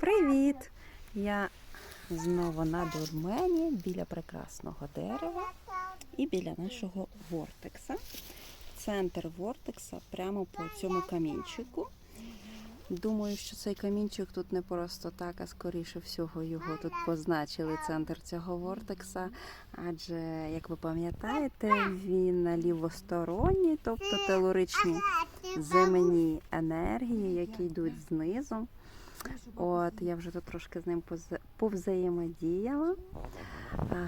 Привіт! Я знову на дурмені біля прекрасного дерева і біля нашого вортекса. Центр вортекса прямо по цьому камінчику. Думаю, що цей камінчик тут не просто так, а скоріше всього його тут позначили центр цього вортекса. Адже, як ви пам'ятаєте, він на лівосторонній, тобто телуричні земні енергії, які йдуть знизу. От я вже тут трошки з ним повзаємодіяла.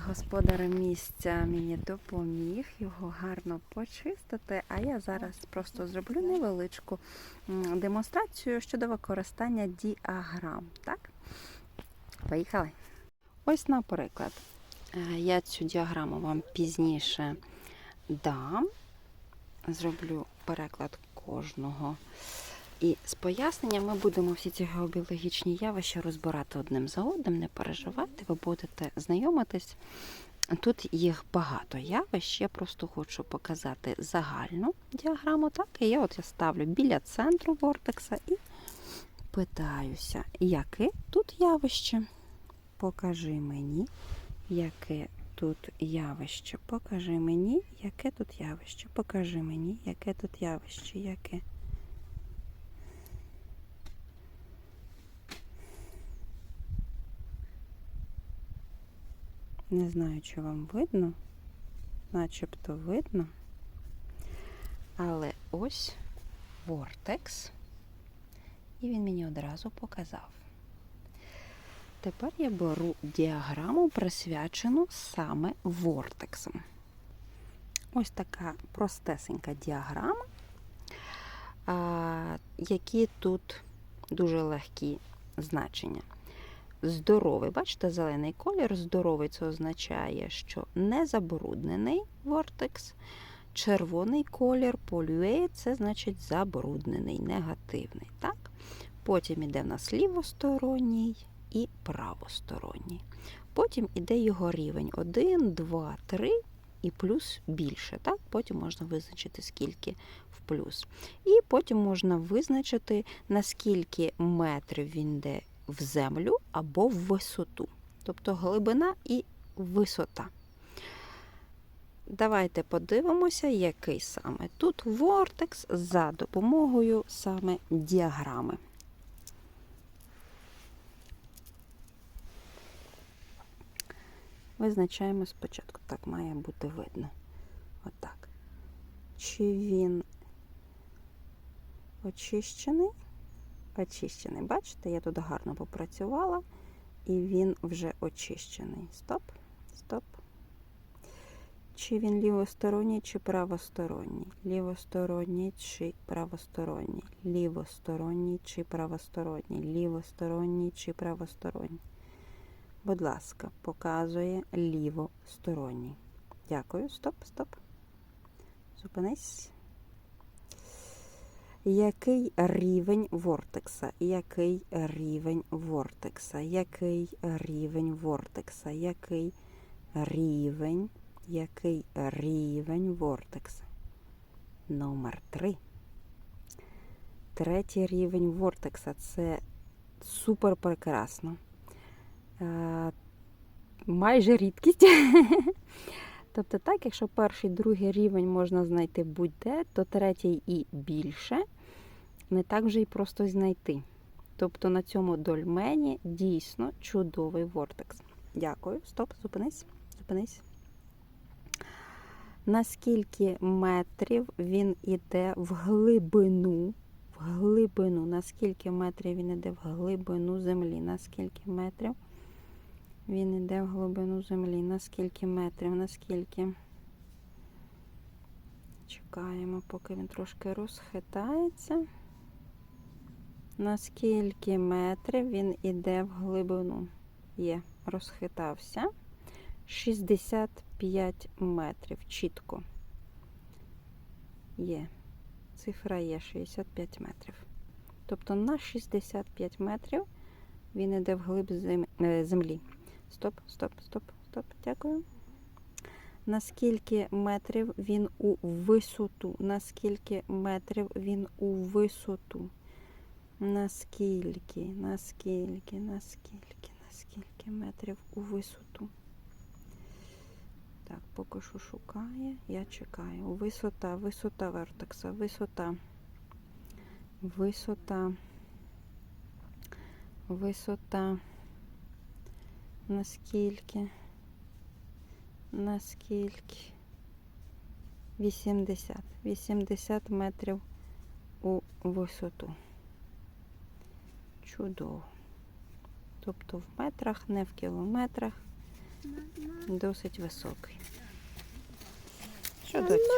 Господар місця мені допоміг його гарно почистити. А я зараз просто зроблю невеличку демонстрацію щодо використання діаграм. Так? Поїхали. Ось, наприклад, е, я цю діаграму вам пізніше дам. Зроблю переклад кожного. І з поясненням ми будемо всі ці геобіологічні явища розбирати одним за одним, не переживайте, ви будете знайомитись. Тут їх багато явищ. Я просто хочу показати загальну діаграму. Так, і я от я ставлю біля центру вортекса і питаюся, яке тут явище? Покажи мені, яке тут явище. Покажи мені, яке тут явище. Покажи мені, яке тут явище, яке. Не знаю, чи вам видно, начебто видно. Але ось вортекс, і він мені одразу показав. Тепер я беру діаграму, присвячену саме вортексам. Ось така простесенька діаграма, які тут дуже легкі значення. Здоровий, бачите, зелений колір. Здоровий це означає, що не забруднений вортекс. Червоний колір полює, це значить забруднений, негативний. Так? Потім іде в нас лівосторонній і правосторонній. Потім іде його рівень 1, 2, 3 і плюс більше. Так? Потім можна визначити, скільки в плюс. І потім можна визначити, наскільки метрів він йде в землю або в висоту. Тобто глибина і висота. Давайте подивимося, який саме. Тут вортекс за допомогою саме діаграми. Визначаємо спочатку. Так має бути видно. Отак. Чи він очищений? Очищений. Бачите, я тут гарно попрацювала, і він вже очищений. Стоп, стоп. Чи він лівосторонній, чи правосторонній? Лівосторонній чи правосторонній? Лівосторонній чи правосторонній? Лівосторонній чи правосторонній? Будь ласка, показує лівосторонній. Дякую. Стоп, стоп. Зупинись. Який рівень вортекса? Який рівень вортекса? Який рівень вортекса? Який рівень? Який рівень вортекса? Номер 3. Третій рівень вортекса це супер прекрасно. Е, майже рідкість. Тобто, так, якщо перший, другий рівень можна знайти будь-де, то третій і більше не так вже і просто знайти. Тобто на цьому дольмені дійсно чудовий вортекс. Дякую. Стоп, зупинись. Зупинись. Наскільки метрів він іде в глибину? В глибину. Наскільки метрів він іде в глибину землі? Наскільки метрів? Він йде в глибину землі. Наскільки метрів? Наскільки? Чекаємо, поки він трошки розхитається. Наскільки метрів він іде в глибину? Є, розхитався. 65 метрів. Чітко. Є. Цифра є 65 метрів. Тобто на 65 метрів він іде в глиб е, землі. Стоп, стоп, стоп, стоп. Дякую. Наскільки метрів він у висоту? Наскільки метрів він у висоту? Наскільки, наскільки, наскільки, наскільки метрів у висоту. Так, поки що шукає, я чекаю. Висота, висота вертекса, висота. Висота. Висота. Наскільки? Наскільки? 80. 80 метрів у висоту. Чудово. Тобто в метрах, не в кілометрах. Досить високий. Що доці?